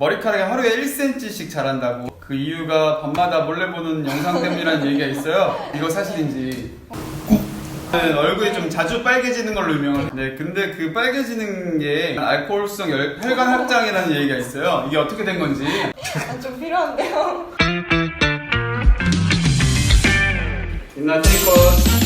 머리카락이 하루에 1cm씩 자란다고. 그 이유가 밤마다 몰래 보는 영상 때문이라는 얘기가 있어요. 이거 사실인지. 네, 얼굴이 좀 자주 빨개지는 걸로 유명해요 네, 근데 그 빨개지는 게 알코올성 열- 혈관 확장이라는 얘기가 있어요. 이게 어떻게 된 건지. 아, 좀 필요한데요. 빛나 테이크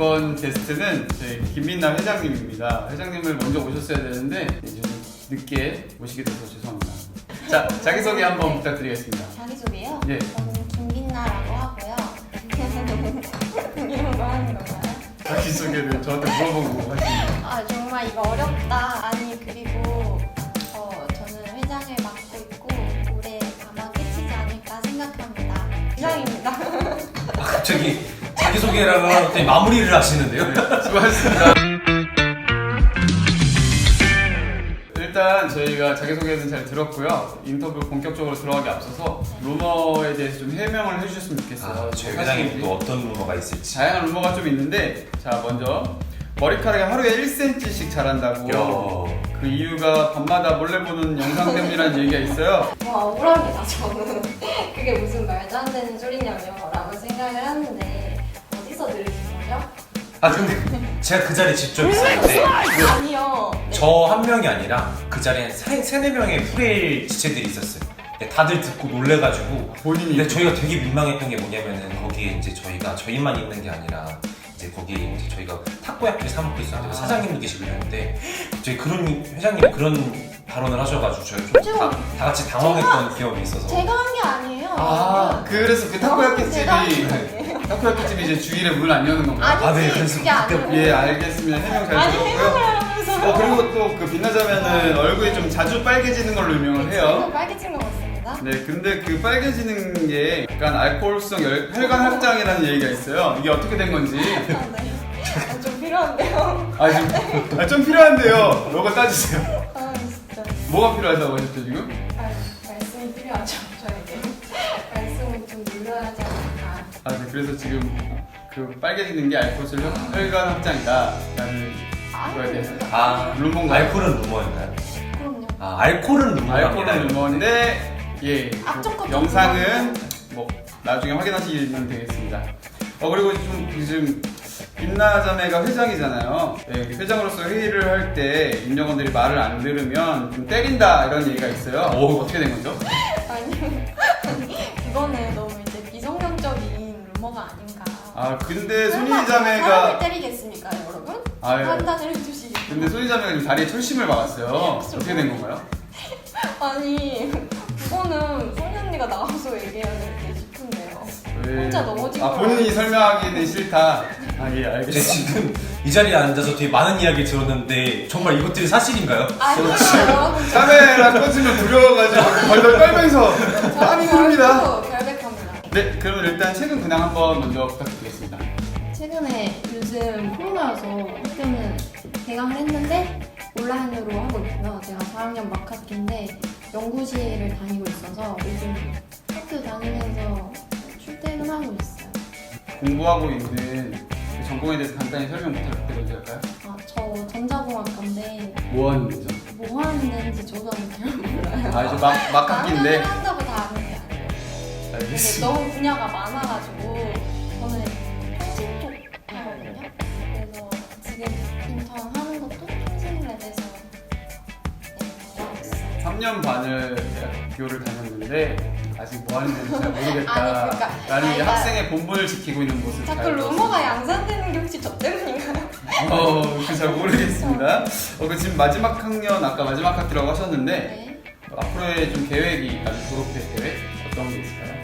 이번 게스트는 저희 김민남 회장님입니다. 회장님을 먼저 오셨어야 되는데 이제 좀 늦게 모시게 돼서 죄송합니다. 자 자기소개 한번 부탁드리겠습니다. 자기소개요? 예. 저는 김빈나라고 하고요. 이런 거 하는 건가요? 자기소개를 저한테 물어보고 하시는 아 정말 이거 어렵다. 아니 그리고 어, 저는 회장을 맡고 있고 올해 아마 끝이지 않을까 생각합니다. 이상입니다. 아, 갑자기 자기 소개라고 하더니 마무리를 하시는데요? 수고하셨습니다. 일단 저희가 자기소개는 잘 들었고요. 인터뷰 본격적으로 들어가기 앞서서 루머에 대해서 좀 해명을 해주셨으면 좋겠어요. 아, 저희 사실인지. 회장님 또 어떤 루머가 있을지. 다양한 루머가 좀 있는데 자 먼저 머리카락이 하루에 1cm씩 자란다고 야. 그 이유가 밤마다 몰래 보는 영상 때문이라는 얘기가 있어요 와 억울합니다 저는. 그게 무슨 말도 안 되는 소리냐며라고 아 근데 제가 그 자리에 직접 있었는데 아니요. 네. 저 한 명이 아니라 그 자리에 세, 세네 명의 프레일 지체들이 있었어요. 근데 다들 듣고 놀래가지고 본인이 근데 저희가 되게 민망했던 게 뭐냐면은 거기에 이제 저희가 저희만 있는 게 아니라 이제 거기에 이제 저희가 타코야끼를 사 먹고 있었는데 아. 사장님도 계시고 이랬는데 저희 그런 회장님이 그런 발언을 하셔가지고 저희 좀다 다 같이 당황했던 기억이 있어서 제가 한 게 아니에요. 아 그래서 그 타코야키 제가 한 집이. 타코야키 집이 이제 주일에 문을 안 여는 건가요? 아니지 아, 네, 그래서 그게 아니에요. 예 알겠습니다 해명 잘 아니 들었고요 해명을 하면서 어 그리고 또 그 빛나자면은 얼굴이 좀 자주 빨개지는 걸로 유명을 해요 빨개진 것 같습니다. 네, 근데 그 빨개지는 게 약간 알코올성 열- 혈관 확장이라는 얘기가 있어요. 이게 어떻게 된 건지. 아, 네. 아, 좀 필요한데요. 아, 좀, 아, 좀 필요한데요. 이거 따주세요. 아 진짜. 뭐가 필요하다고 하셨죠, 지금? 아, 말씀이 필요하죠 그래서 지금 그 빨개지는 게 알코올성 혈- 혈관 확장이다. 라는 거에 대해서. 아 루머인가요? 알코올은 루머인가요? 그럼요. 아 알코올은 루머입니다. 알코올은 루머인데, 예. 그 앞쪽 영상은 뭐, 나중에 확인하시면 되겠습니다. 어, 그리고 좀, 지금, 빛나 자매가 회장이잖아요. 예, 회장으로서 회의를 할 때 임직원들이 말을 안 들으면 좀 때린다 이런 얘기가 있어요. 오. 어떻게 된 거죠? 아니, 아니 그거는 너무 아 근데 손이 사람을 자매가 때리겠습니까, 여러분? 아, 예. 판단을 해주시기. 근데 손이 자매가 지금 다리에 철심을 박았어요. 어떻게 된 건가요? 아니, 그거는 소니 언니가 나와서 얘기해야 될 게 싶은데요. 왜- 혼자 넘어진 아걸 본인이 설명하기는 싫다. 아예 제가 알겠습니다. 지금 이 자리에 앉아서 되게 많은 이야기 들었는데 정말 이것들이 사실인가요? 아니요, 여러분. 카메라 꽂으면 두려워가지고 벌벌 떨면서 땀이 저 흐릅니다. 네 그러면 일단 최근 근황 한번 먼저 부탁드리겠습니다. 최근에 요즘 코로나여서 학교는 개강을 했는데 온라인으로 하고 있고요. 제가 4학년 막학기인데 연구실을 다니고 있어서 요즘 학교 다니면서 출퇴근하고 있어요. 공부하고 있는 그 전공에 대해서 간단히 설명 부탁드려도 될까요? 아, 저 전자공학과인데 뭐 하는 거죠? 뭐 하는 데인지 저도 잘 몰라요. 아 이제 막, 막 학기인데 나는 한다고 다 아는. 근데 알겠습니다. 너무 분야가 많아가지고 저는 통신 쪽 하거든요. 그래서 지금 인턴 하는 것도 통신에 대해서 네, 있어요. 3년 반을 대학교를 다녔는데 아직 뭐 하는 데인지 잘 모르겠다 아니, 그러니까- 나는 아니, 학생의 본분을 지키고 있는 모습 자꾸 잘 루머가 양산되는 게 혹시 저 때문인가요? 어, 그잘 모르겠습니다. 어, 그 지금 마지막 학년 아까 마지막 학기라고 하셨는데 네. 앞으로의 좀 계획이 아직 졸업회 계획 어떤 게 있을까요?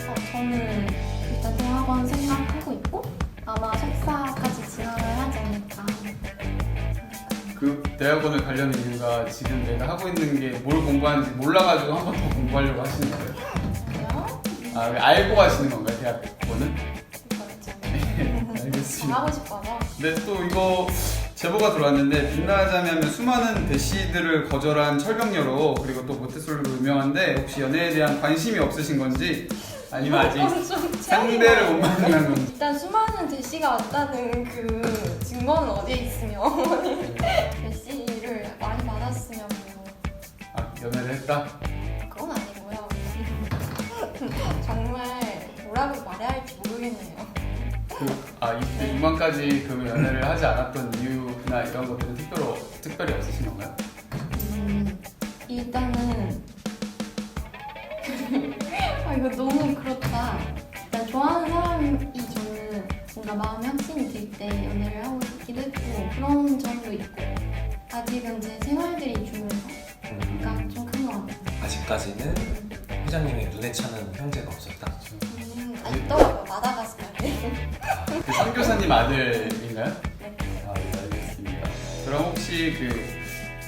어, 저는 일단 대학원 생각하고 있고 아마 석사까지 진학을 하지 않을까. 그 대학원을 가려는 이유가 지금 내가 하고 있는 게 뭘 공부하는지 몰라가지고 한 번 더 공부하려고 하시는 거예요? 그래요? 아, 왜 알고 가시는 건가요, 대학원은? 그렇죠. 네, 알겠습니다. 하고 싶어서 네, 또 이거 제보가 들어왔는데 빛나자면 수많은 대시들을 거절한 철벽녀로 그리고 또 모태솔로로 유명한데 혹시 연애에 대한 관심이 없으신 건지 아니면 아직 어, 상대를 못 만난 건지 일단 수많은 제시가 왔다는 그 증거는 어디에 있으며 제시를 많이 받았으면 뭐. 아 연애를 했다? 그건 아니고요 정말 뭐라고 말해야 할지 모르겠네요. 그, 아 이때 이만까지 그 연애를 하지 않았던 이유나 이런 것들은 특별로, 특별히 없으신 건가요? 음, 일단은 아 이거 너무 그렇다. 나 좋아하는 사람이 저는 뭔가 마음의 확신이 들 때 연애를 하고 싶기도 했고 그런 점도 있고 아직은 제 생활들이 중요해서 음, 그러니까 좀 큰 것 같아요. 아직까지는 회장님의 눈에 차는 형제가 없었다. 음, 아 있더라고요 마다가스카르. 그 선교사님 아들인가요? 네. 아, 네, 알겠습니다. 그럼 혹시 그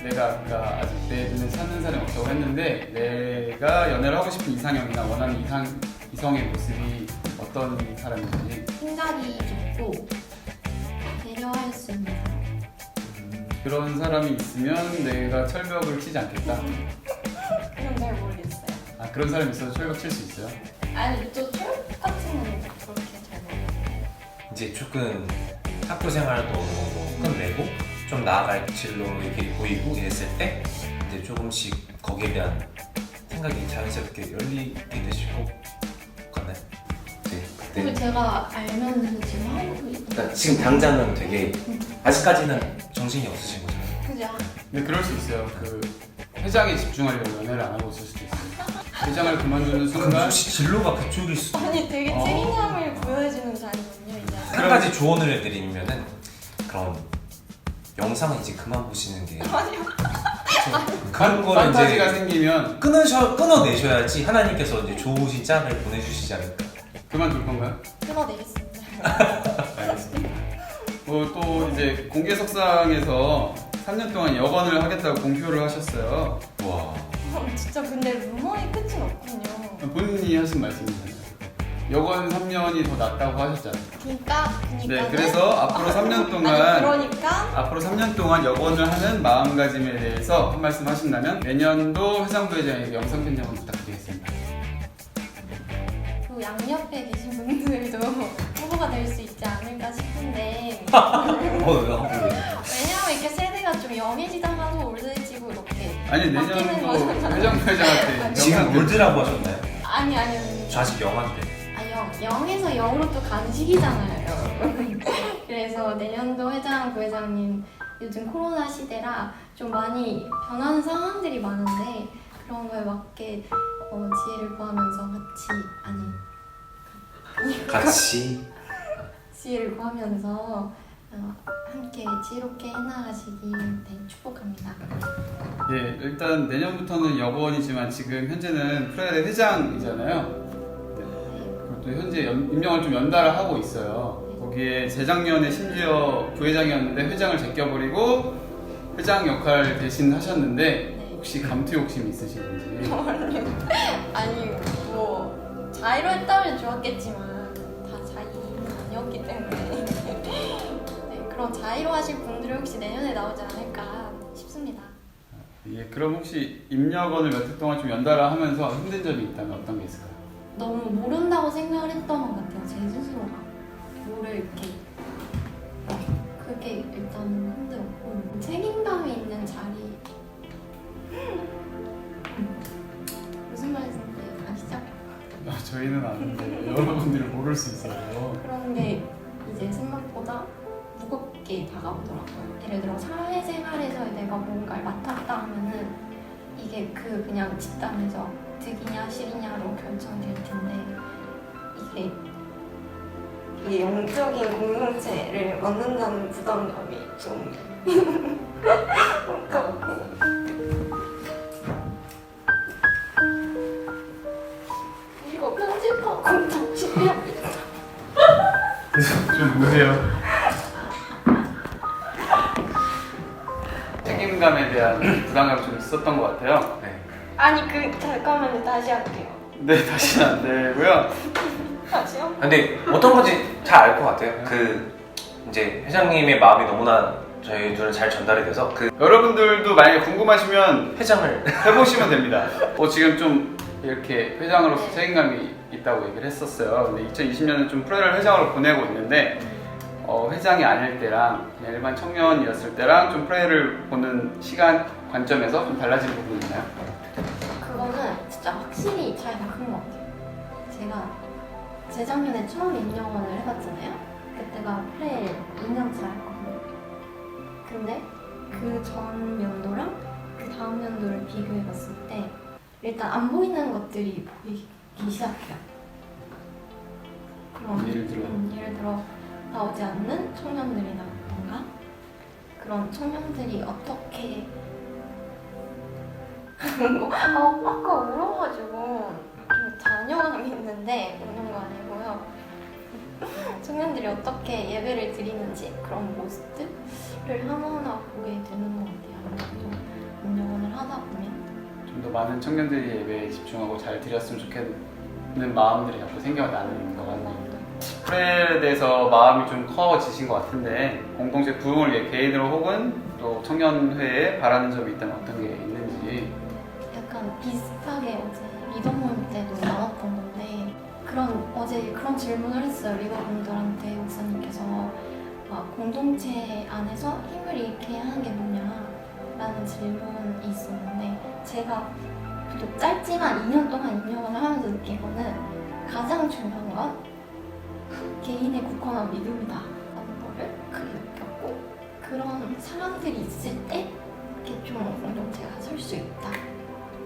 내가 아까 아직 내 눈에 찾는 사람이 없다고 했는데 내가 연애를 하고 싶은 이상형이나 원하는 이상 이성의 모습이 어떤 사람인지 생각이 좋고 배려할 수 있는. 그런 사람이 있으면 내가 철벽을 치지 않겠다. 그건 잘 모르겠어요. 아 그런 사람이 있어도 철벽 칠 수 있어요? 아니 또철 같은 건 그렇게 잘 모르겠어요. 이제 조금 학교 생활도 끝내고 좀 나아갈 길로 이렇게 보이고 이랬을 때 이제 조금씩 거기에 대한 생각이 자연스럽게 열리게 되실 것 같나요? 그리고 그때 제가 알면 지금 하고 있는 그러니까 지금 당장은 되게 아직까지는 정신이 없으신 거잖아요. 그죠? 근데 그럴 수 있어요. 그 회장에 집중하려고 연애를 안 하고 있을 수도 있어요. 회장을 그만두는 그럼 순간 혹시 진로가 그쪽일 수도 아니 되게 어. 책임감을 보여주는 자리군요 이제. 한 가지 조언을 해드리면은 그런 영상은 이제 그만 보시는 게 그런 거를 판타지가 이제 생기면 끊으셔 끊어내셔야지 하나님께서 이제 좋으신 짝을 보내주시지 않을까. 그만둘 건가요? 끊어내겠습니다. 알겠습니다. 뭐 또 이제 공개 석상에서 3년 동안 여건을 하겠다고 공표를 하셨어요. 와. 진짜 근데 루머의 끝은 없군요. 본인이 하신 말씀이잖아요. 여건 3년이 더 낫다고 하셨잖아요. 그러니까 그러니까 네, 그래서 앞으로 3년 동안 아니 그러니까 앞으로 3년 동안 여건을 하는 마음가짐에 대해서 한 말씀 하신다면 내년도 회장부회장에게 영상 편지 한번 부탁드리겠습니다. 그 양옆에 계신 분들도 후보가 될 수 있지 않을까 싶은데 어, 왜냐면 이렇게 세대가 좀 영해지다가도 올드해지고 이렇게 아니 바뀌는 내년도 거잖아요. 회장부회장한테 지금 영상 올드라고 하셨나요? 아니 아니 아니 저 아직 영한데. 아, 영, 영에서 영으로 또 간식이잖아요, 여러분. 그래서 내년도 회장, 부회장님 요즘 코로나 시대라 좀 많이 변하는 상황들이 많은데 그런 거에 맞게 어, 지혜를 구하면서 같이 아니 같이. 지혜를 구하면서 어, 함께 지혜롭게 해나가시길 네, 축복합니다. 예, 일단 내년부터는 여건이지만 지금 현재는 프레드 회장이잖아요. 또 현재 연- 임명을 좀 연달아 하고 있어요. 거기에 재작년에 심지어 부회장이었는데 회장을 제껴버리고 회장 역할 대신 하셨는데 네. 혹시 감투 욕심 있으신지 아니 뭐 자의로 했다면 좋았겠지만 다 자의는 아니었기 때문에 네, 그런 자의로 하실 분들이 혹시 내년에 나오지 않을까 싶습니다. 예, 그럼 혹시 임력원을 몇해 동안 좀 연달아 하면서 힘든 점이 있다면 어떤 게 있을까요? 너무 모른다고 생각을 했던 것 같아요 제 스스로가 뭐를 이렇게 그게 일단 힘들었고 책임감이 있는 자리 무슨 말인지 아시죠? 아, 저희는 아는데 여러분들이 모를 수 있어요. 그런 게 이제 생각보다 무겁게 다가오더라고요. 예를 들어 사회생활에서 내가 뭔가를 맡았다 하면은 이게 그 그냥 집단에서 득이냐 실이냐로 결정될 텐데 이게 이게 영적인 공동체를 만든다는 부담감이 좀 뭔가 이거 편집하고 다시 해야겠다. 좀 보세요. 책임감에 대한 부담감이 좀 있었던 것 같아요. 네. 아니 그 잠깐만요 다시 할게요 네, 다시는 안 되고요. 다시요? 근데 어떤 건지 잘 알 것 같아요. 그 이제 회장님의 마음이 너무나 저희들은 잘 전달이 돼서 그 여러분들도 만약에 궁금하시면 회장을 해보시면 됩니다. 어, 지금 좀 이렇게 회장으로서 책임감이 있다고 얘기를 했었어요. 근데 2020년은 좀 프레를 회장으로 보내고 있는데 어, 회장이 아닐 때랑 그냥 일반 청년이었을 때랑 좀 프레를 보는 시간 관점에서 좀 달라진 부분이 있나요? 그거는 진짜 확실히 차이가 큰 것 같아요. 제가 재작년에 처음 임영원을 해봤잖아요. 그때가 프레 2년 차 였거든요. 근데 그 전 연도랑 그 다음 연도를 비교해봤을 때 일단 안 보이는 것들이 보이기 시작해요. 그럼 예를 들어? 음, 예를 들어 나오지 않는 청년들이라던가 그런 청년들이 어떻게 아, 아까 울어가지고 좀 잔여감이 있는데 우는 거 아니고요. 청년들이 어떻게 예배를 드리는지 그런 모습들을 하나하나 보게 되는 것 같아요. 아무래도 운영을 하다 보면 좀 더 많은 청년들이 예배에 집중하고 잘 드렸으면 좋겠는 마음들이 자꾸 생겨나는 것 같네요. 프레에 대해서 마음이 좀 커지신 것 같은데 공동체 부흥을 위해 개인으로 혹은 또 청년회에 바라는 점이 있다면 어떤 게 있는지. 약간 비슷하게 어제 리더 모임 때도 나눴던 건데 그런 어제 그런 질문을 했어요. 리더분들한테 목사님께서 아, 공동체 안에서 힘을 잃게 하는 게 뭐냐라는 질문이 있었는데 제가 좀 짧지만 2년 동안 입력을 하면서 느낀 거는 가장 중요한 건 개인의 굳건한 믿음이다. 라는 거를 크게 느꼈고 그런 사람들이 있을 때 이렇게 좀 공동체가 설 수 있다.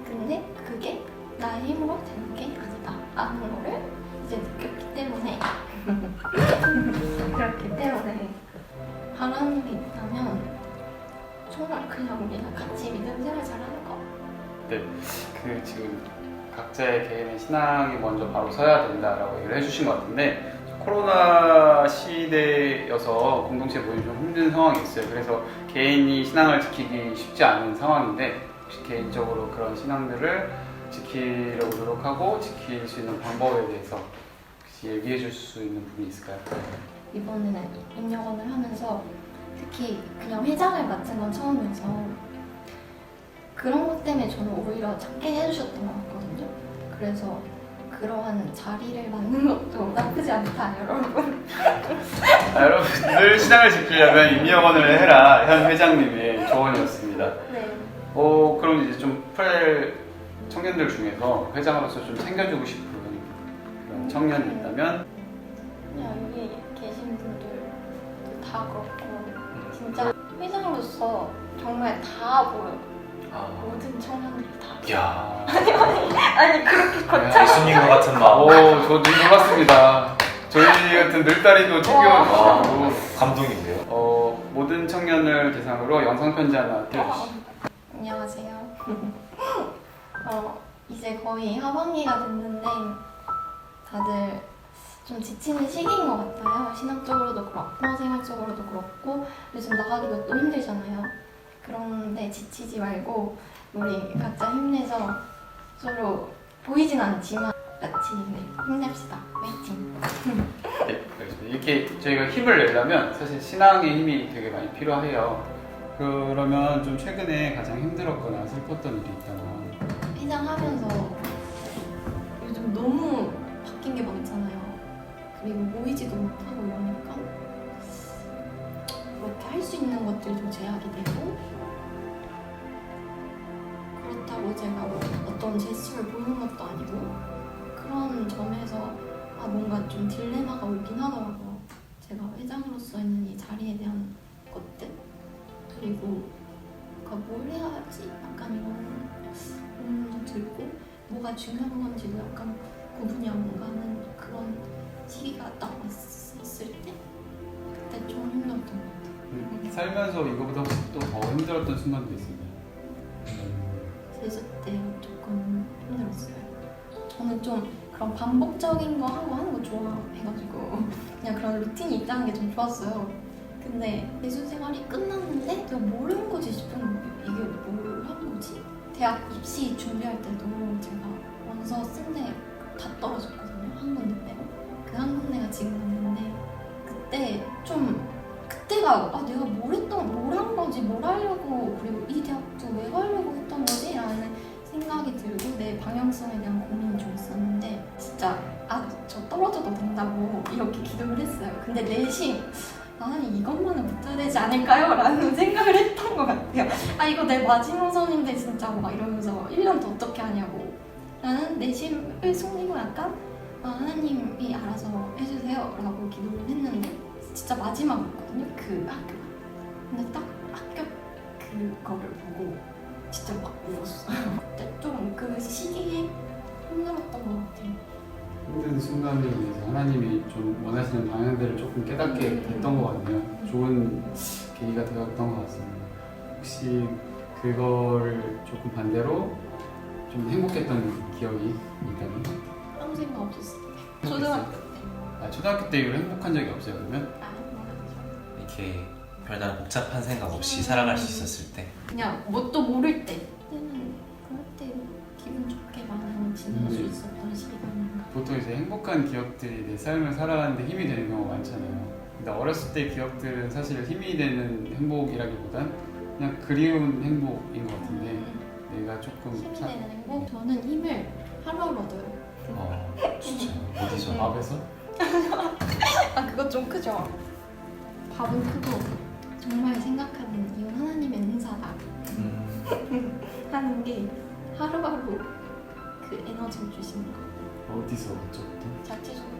근데 그게 나의 힘으로 되는 게 아니다. 라는 거를 이제 느꼈기 때문에. 그렇기 때문에 바라는 게 있다면 정말 그냥 우리가 같이 믿음 생활 잘하는 거. 그 지금 각자의 개인의 신앙이 먼저 바로 서야 된다라고 얘기를 해주신 것 같은데 코로나 시대여서 공동체 모임 좀 힘든 상황이 있어요. 그래서 개인이 신앙을 지키기 쉽지 않은 상황인데 혹시 개인적으로 그런 신앙들을 지키려고 노력하고 지킬 수 있는 방법에 대해서 혹시 얘기해 줄 수 있는 부분이 있을까요? 이번에는 입력원을 하면서 특히 그냥 회장을 맡은 건 처음이어서 그런 것 때문에 저는 오히려 찾게 해주셨던 것 같거든요. 그래서 그러한 자리를 맡는 것도 나쁘지 않다, 여러분. 아, 여러분들 신앙을 지키려면 임명원을 해라 현 회장님의 조언이었습니다. 네. 어 그럼 이제 좀 프레 청년들 중에서 회장으로서 좀 챙겨주고 싶은 그런 청년이 있다면 그냥 여기 계신 분들도 다 그렇고 진짜 회장으로서 정말 다 보여요. 아, 모든 청년들이 다. 야, 아니 그렇게 거창. 예수님 것 같은 마음. 오 저도 놀랐습니다. 저희 같은 늘다리도 챙겨주시고 아, 감동인데요. 어 모든 청년을 대상으로 영상 편지 하나 띄워주시죠. 안녕하세요. 어, 이제 거의 하반기가 됐는데 다들 좀 지치는 시기인 것 같아요. 신학적으로도 그렇고 생활적으로도 그렇고 요즘 나가기가 또 힘들잖아요. 그런데 지치지 말고 우리 각자 힘내서 서로 보이진 않지만 같이 네, 힘냅시다. 화이팅! 네, 알겠습니다. 이렇게 저희가 힘을 내려면 사실 신앙의 힘이 되게 많이 필요해요. 그러면 좀 최근에 가장 힘들었거나 슬펐던 일이 있다면 회장하면서 요즘 너무 바뀐 게 많잖아요. 그리고 모이지도 못하고 이러니까 그렇게 할 수 있는 것들이 좀 제약이 되고 그렇다고 제가 뭐 어떤 제스처를 보이는 것도 아니고 그런 점에서 아 뭔가 좀 딜레마가 오긴 하더라고요. 제가 회장으로서 있는 이 자리에 대한 것들 그리고 그러니까 뭘 해야 하지? 약간 이런 고민도 들고 뭐가 중요한 건지도 약간 구분이 안 가는 그런 시기가 딱 왔었을 때 그때 좀 힘들었던 것 같아요. 음, 살면서 이거보다 또 더 힘들었던 순간도 있었나요? 제주 때 조금 힘들었어요. 저는 좀 그런 반복적인 거 하고 하는 거 좋아해가지고 그냥 그런 루틴이 있다는 게 좀 좋았어요. 근데 예술 생활이 끝났는데 내가 뭘 한 거지 싶은 거예요. 이게 뭘 한 거지? 대학 입시 준비할 때도 제가 원서 쓴 데 다 떨어졌거든요. 한 군데 빼고. 그 한 군데가 지금 왔는데 그때 좀 그때가 아 내가 뭘 했던 뭘한 거지 뭘 하려고 그리고 이 대학도 왜 가려고 했던 거지 라는 생각이 들고 내 방향성에 대한 고민이 좀 있었는데 진짜 아 저 떨어져도 된다고 이렇게 기도를 했어요 근데 내심 아니 이것만은 못해야 되지 않을까요? 라는 생각을 했던 것 같아요. 아 이거 내 마지노선인데 진짜 막 이러면서 1년 더 어떻게 하냐고 라는 내심을 속이고 약간 아, 하나님이 알아서 해주세요 라고 기도를 했는데 진짜 마지막이었거든요 그 학교가 근데 딱 학교 그거를 보고 진짜 막 울었어요 좀 그 시기에 힘들었던 것 같아요 힘든 순간에 이제 하나님이 좀 원하시는 방향들을 조금 깨닫게 됐던 것 같네요. 좋은 계기가 되었던 것 같습니다. 혹시 그거를 조금 반대로 좀 행복했던 기억이 있다면? 아무 생각 없었어요 초등학교 때 아, 초등학교 때 이후로 행복한 적이 없어요, 그러면? 아, 이렇게 별다른 복잡한 생각 없이 살아갈 수 있었을 때. 그냥 뭣도 모를 때. 그때는 그럴 때 기분 좋게 많이 지낼 수 음. 있었던 시간인가. 보통 이제 행복한 기억들이 내 삶을 살아가는데 힘이 되는 경우가 많잖아요. 근데 어렸을 때 기억들은 사실 힘이 되는 행복이라기보단 그냥 그리운 행복인 것 같은데 내가 조금 힘이 사- 되는 행복? 저는 힘을 하루하루 얻어요 어 진짜 어디서? 밥에서 아 그거 좀 크죠? 밥은 크고 정말 생각하는 이건 하나님의 은사다. 음, 하는 게 하루하루 그 에너지를 주시는 거 어디서 어쩌부터? 자체적으로.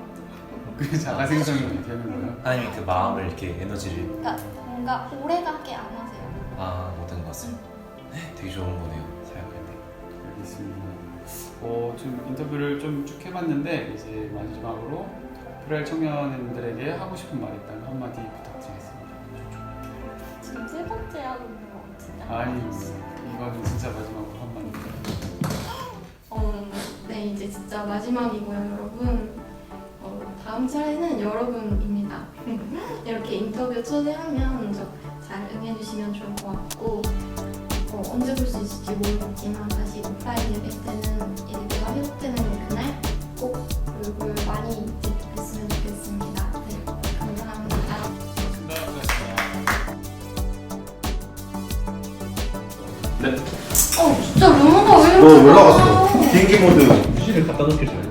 그 자가 생성이 되는 거예요. 하나님이 그 마음을 이렇게 에너지를 그러니까 뭔가 오래가게 안 하세요. 아 모든 것을. 되게 좋은 거네요 생각할 때 알겠습니다. 어, 좀 인터뷰를 좀 쭉 해봤는데 이제 마지막으로 프라일 청년들에게 하고 싶은 말 있다면 한마디 부탁드리겠습니다. 번째 하고 있는 거 같은데 아니 이건 진짜 마지막으로 한마디. 어, 네 이제 진짜 마지막이고요 여러분 어, 다음 차례는 여러분입니다 이렇게 인터뷰 초대하면 저잘 응해주시면 좋을 것 같고 어, 언제 볼 수 있을지 모르겠지만 다시 오프라인 예배 때는 예배가 회복되는 그날 꼭 얼굴 많이 네. 어 진짜 루머가 왜 이렇게 너? 올라갔어. 비행기 모드 휴지를 갖다 놓길 잘했네.